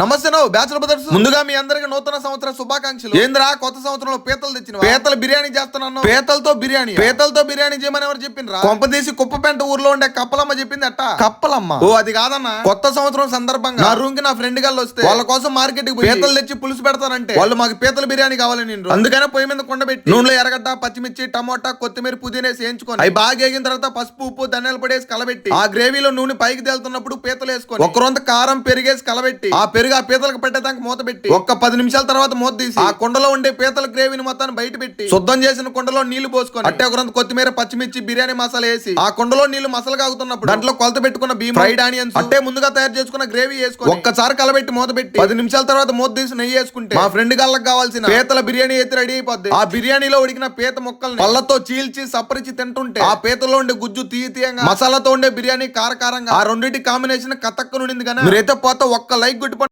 నమస్తే no bachelor brothers. ముందుగా మీ అందరికి నూతన సంవత్సర శుభాకాంక్షలు. ఏంద్రా కొత్త సంవత్సరంలో పీతలు తెచ్చిన పీతల బిర్యానీ చేస్తున్నాను. పీతలతో బిర్యానీ. పీతలతో బిర్యానీ చేయమని ఎవరు చెప్పిండ్రా? కొంపదీసి కుప్పపేంట ఊర్లో ఉండే కప్పలమ్మ చెప్పింది అట్ట కప్పలమ్మ? ఓ అది కాదన్న. కొత్త సంవత్సరం సందర్భంగా నా రూమ్కి నా ఫ్రెండ్ గాళ్ళు వస్తే వాళ్ళ కోసం మార్కెట్కి పీతలు తెచ్చి పులుసు పెడతానంటే వాళ్ళు మాకు పీతల బిర్యానీ కావాలని నిండ్రు. అందుకనే పొయ్యి మీద కొండబెట్టి నూనెలో ఎరగడ్డ పచ్చిమిర్చి టమోటా కొత్తిమీర పుదీనా వేయించుకొని అవి బాగా వేగిన తర్వాత పసుపు ఉప్పు ధనియాలు పడేసి కలబెట్టి ఆ గ్రేవీలో నూనె పైకి తేలుతున్నప్పుడు పీతలు వేసుకొని ఒక రొంత కారం పెరిగేసి కలబెట్టి ఆ పెరుగు ఆ పీతలకు పెట్టేదానికి మూత పెట్టి ఒక్క పది నిమిషాల తర్వాత మూత తీసి ఆ కుండలో ఉండే పీతల గ్రేవీని మొత్తాన్ని బయట పెట్టి శుద్ధం చేసిన కుండలో నీళ్ళు పోసుకొని అట్టే ఒక రొంత కొత్తిమీర పచ్చిమిర్చి బిర్యానీ మసాలా వేసి ఆ కుండలో నీళ్ళు మసాలా కాగుతున్నప్పుడు దాంట్లో కొలత పెట్టుకున్న బియ్యం ఫ్రైడ్ ఆనియన్స్ అట్టే ముందుగా తయారు చేసుకున్న గ్రేవీ వేసుకొని ఒక్కసారి కలబెట్టి మూత పెట్టి పది నిమిషాల తర్వాత మూత తీసి నెయ్యి వేసుకుంటే మా ఫ్రెండ్ గాళ్ళకి కావాల్సిన పీతల బిర్యానీ అయితే రెడీ అయిపోద్ది. ఆ బిర్యానీలో ఉడికిన పీత ముక్కల్ని పళ్ళతో చీల్చి సప్పరించి తింటుంటే ఆ పీతలో ఉండే గుజ్జు తీయ తీయంగా మసాలాతో ఉండే బిర్యానీ కారకారంగా ఆ రెండింటి కాంబినేషన్ కతక్క నుండింది కానీ మీరైతే పోతే ఒక్క లైక్ కొట్టుకోండి